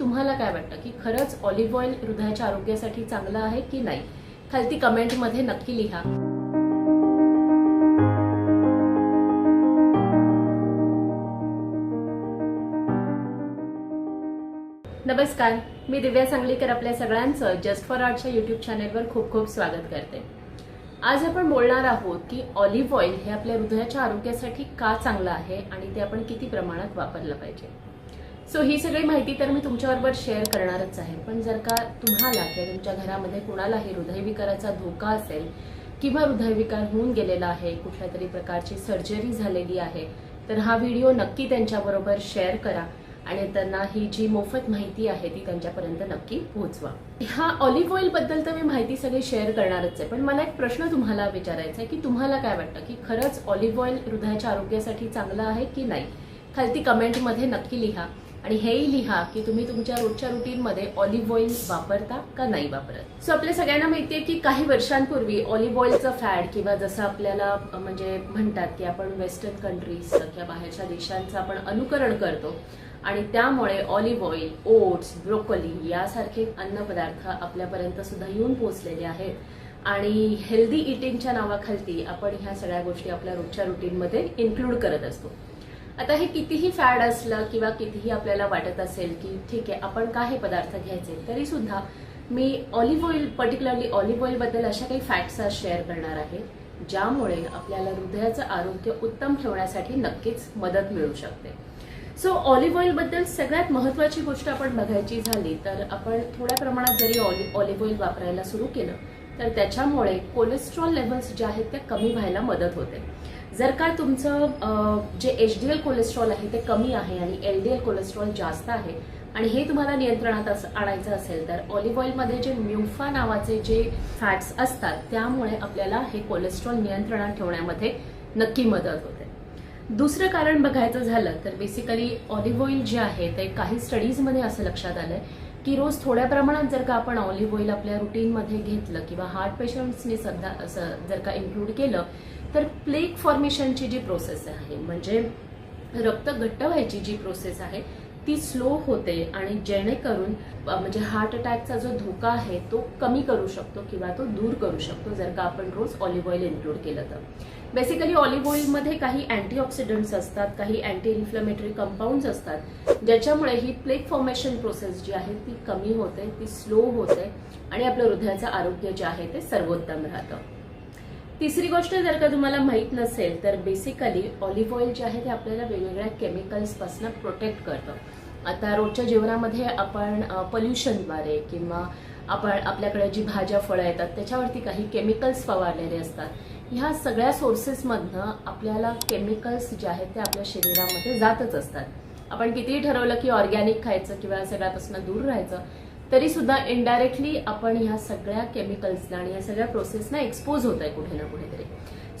तुम्हाला काय वाटतं? की खरंच ऑलिव्ह ऑइल हृदयाच्या आरोग्यासाठी चांगलं आहे की नाही? खालती कमेंटमध्ये नक्की लिहा. नमस्कार. मी दिव्या सांगलीकर आपल्या सगळ्यांचं जस्ट फॉर आर्टच्या युट्यूब चॅनेलवर खूप खूप स्वागत करते. आज आपण बोलणार आहोत की ऑलिव्ह ऑइल हे आपल्या हृदयाच्या आरोग्यासाठी का चांगलं आहे आणि ते आपण किती प्रमाणात वापरलं पाहिजे? सो ही सगळी माहिती तर मी तुमच्याबरोबर शेअर करणारच आहे. पण जर का तुम्हाला किंवा तुमच्या घरामध्ये कुणालाही हृदयविकाराचा धोका असेल किंवा हृदयविकार होऊन गेलेला आहे कुठल्या तरी प्रकारची सर्जरी झालेली आहे तर हा व्हिडिओ नक्की त्यांच्याबरोबर शेअर करा आणि त्यांना ही जी मोफत माहिती आहे ती त्यांच्यापर्यंत नक्की पोहोचवा. हा ऑलिव्ह ऑइलबद्दल तर मी माहिती सगळी शेअर करणारच आहे पण मला एक प्रश्न तुम्हाला विचारायचा आहे की तुम्हाला काय वाटतं की खरंच ऑलिव्ह ऑइल हृदयाच्या आरोग्यासाठी चांगलं आहे की नाही? खालती कमेंटमध्ये नक्की लिहा. आणि हेही लिहा की तुम्ही तुमच्या रोजच्या रुटीनमध्ये ऑलिव्ह ऑइल वापरता का नाही वापरत? सो आपल्या सगळ्यांना माहितीये की काही वर्षांपूर्वी ऑलिव्ह ऑइलचं फॅड किंवा जसं आपल्याला म्हणजे म्हणतात की आपण वेस्टर्न कंट्रीज किंवा बाहेरच्या देशांचं आपण अनुकरण करतो आणि त्यामुळे ऑलिव्ह ऑइल ओट्स ब्रोकोली यासारखे अन्नपदार्थ आपल्यापर्यंत सुद्धा येऊन पोहोचलेले आहेत. आणि हेल्दी इटिंगच्या नावाखालती आपण ह्या सगळ्या गोष्टी आपल्या रोजच्या रुटीनमध्ये इन्क्लूड करत असतो. आता हे कितीही फॅड असलं किंवा कितीही आपल्याला वाटत असेल की ठीक आहे आपण काय हे पदार्थ घ्यायचे तरी सुद्धा मी ऑलिव्ह ऑइल पर्टिक्युलरली ऑलिव्ह ऑइलबद्दल अशा काही फॅक्ट्स आज शेअर करणार आहे ज्यामुळे आपल्याला हृदयाचं आरोग्य उत्तम ठेवण्यासाठी नक्कीच मदत मिळू शकते. सो ऑलिव्ह ऑइलबद्दल सगळ्यात महत्वाची गोष्ट आपण बघायची झाली तर आपण थोड्या प्रमाणात जरी ऑलिव्ह ऑइल वापरायला सुरू केलं तर त्याच्यामुळे कोलेस्ट्रॉल लेवल्स जे आहेत त्या कमी व्हायला मदत होते. जर का तुमचं जे एच डी एल कोलेस्ट्रॉल आहे ते कमी आहे आणि एल डी एल कोलेस्ट्रॉल जास्त आहे आणि हे तुम्हाला नियंत्रणात आणायचं असेल तर ऑलिव्ह ऑइलमध्ये जे म्युफा नावाचे जे फॅट्स असतात त्यामुळे आपल्याला हे कोलेस्ट्रॉल नियंत्रणात ठेवण्यामध्ये नक्की मदत होते. दुसरं कारण बघायचं झालं तर बेसिकली ऑलिव्ह ऑइल जे आहे ते काही स्टडीजमध्ये असं लक्षात आलंय की रोज थोड्या प्रमाणात जर का आपण ऑलिव्ह ऑइल आपल्या रुटीनमध्ये घेतलं किंवा हार्ट पेशंट्सनी सध्या जर का इन्क्लूड केलं तर प्लेक फॉर्मेशनची जी प्रोसेस आहे म्हणजे रक्त घट्ट व्हायची जी प्रोसेस आहे ती स्लो होते आणि जेणेकरून म्हणजे हार्ट अटॅकचा जो धोका आहे तो कमी करू शकतो किंवा तो दूर करू शकतो जर का आपण रोज ऑलिव्ह ऑइल इन्क्लूड केलं तर. बेसिकली ऑलिव्ह ऑइलमध्ये काही अँटीऑक्सिडंट्स असतात काही अँटी इन्फ्लमेटरी कंपाऊंड्स असतात ज्याच्यामुळे ही प्लेक फॉर्मेशन प्रोसेस जी आहे ती कमी होते ती स्लो होते आणि आपलं हृदयाचं आरोग्य जे आहे ते सर्वोत्तम राहतं. तिसरी गोष्ट जर का तुम्हाला माहीत नसेल तर बेसिकली ऑलिव्ह ऑइल जे आहे ते आपल्याला वेगवेगळ्या केमिकल्सपासून प्रोटेक्ट करतं. आता रोजच्या जीवनामध्ये आपण पल्युशनद्वारे किंवा आपण आपल्याकडे जी भाज्या फळं येतात त्याच्यावरती काही केमिकल्स फवारलेले असतात. ह्या सगळ्या सोर्सेसमधनं आपल्याला केमिकल्स जे आहेत ते आपल्या शरीरामध्ये जातच असतात. आपण कितीही ठरवलं की ऑर्गॅनिक खायचं किंवा सगळ्यापासून दूर राहायचं तरी सुद्धा इनडायरेक्टली आपण ह्या सगळ्या केमिकल्सला आणि या सगळ्या प्रोसेसना एक्सपोज होत आहे कुठे ना कुठेतरी.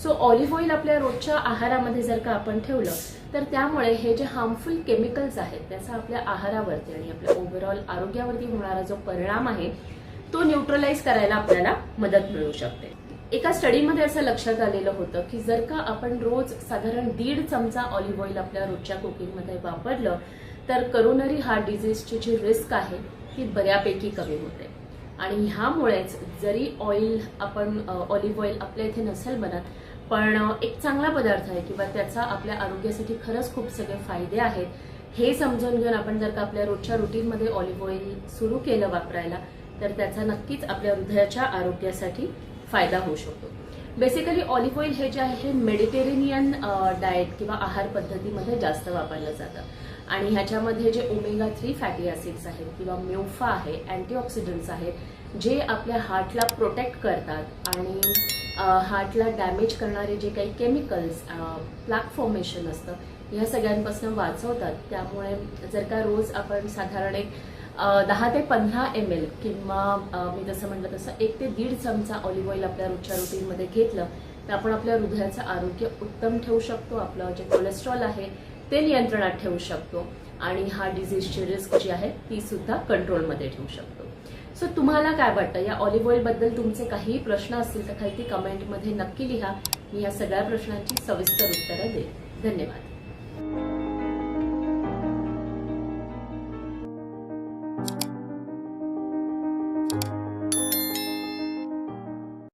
सो ऑलिव्ह ऑइल आपल्या रोजच्या आहारामध्ये जर का आपण ठेवलं तर त्यामुळे हे जे हार्मफुल केमिकल्स आहेत त्याचा आपल्या आहारावरती आणि आपल्या ओव्हरऑल आरोग्यावरती होणारा जो परिणाम आहे तो न्यूट्रलाइज करायला आपल्याला मदत मिळू शकते. एका स्टडीमध्ये असं लक्षात आलेलं होतं की जर का आपण रोज साधारण दीड चमचा ऑलिव्ह ऑइल आपल्या रोजच्या कुकिंगमध्ये वापरलं तर करोनरी हार्ट डिझीजची जी रिस्क आहे ही बऱ्यापैकी कमी होते. आणि ह्यामुळेच जरी ऑइल आपण ऑलिव्ह ऑइल आपल्या इथे नसेल बनत पण एक चांगला पदार्थ आहे किंवा त्याचा आपल्या आरोग्यासाठी खरंच खूप सगळे फायदे आहेत. हे समजून घेऊन आपण जर का आपल्या रोजच्या रुटीनमध्ये ऑलिव्ह ऑइल सुरू केलं वापरायला तर त्याचा नक्कीच आपल्या हृदयाच्या आरोग्यासाठी फायदा होऊ शकतो. बेसिकली ऑलिव्ह ऑइल हे जे आहे हे मेडिटेरेनियन डाएट किंवा आहार पद्धतीमध्ये जास्त वापरलं जातं. आणि ह्याच्यामध्ये जे ओमेगा थ्री फॅटी ऍसिड्स आहेत किंवा म्युफा आहे अँटीऑक्सिडंट्स आहेत जे आपल्या हार्टला प्रोटेक्ट करतात आणि हार्टला डॅमेज करणारे जे काही केमिकल्स प्लॅक फॉर्मेशन असतं ह्या सगळ्यांपासून वाचवतात. त्यामुळे जर का रोज आपण साधारण एक दहा ते पंधरा एम एल किंवा मी जसं म्हटलं तसं एक ते दीड चमचा ऑलिव्ह ऑइल आपल्या रोजच्या रुटीनमध्ये घेतलं तर आपण आपल्या हृदयाचं आरोग्य उत्तम ठेवू शकतो. आपलं जे कोलेस्ट्रॉल आहे ते नियंत्रणात ठेवू शकतो. आणि हा डिझीजची रिस्क जी आहे ती सुद्धा कंट्रोलमध्ये ठेवू शकतो. सो तुम्हाला काय वाटतं? या ऑलिव्ह ऑइलबद्दल तुमचे काही प्रश्न असतील तर काही ती कमेंटमध्ये नक्की लिहा. मी या सगळ्या प्रश्नांची सविस्तर उत्तरं देईन. धन्यवाद. Thank you.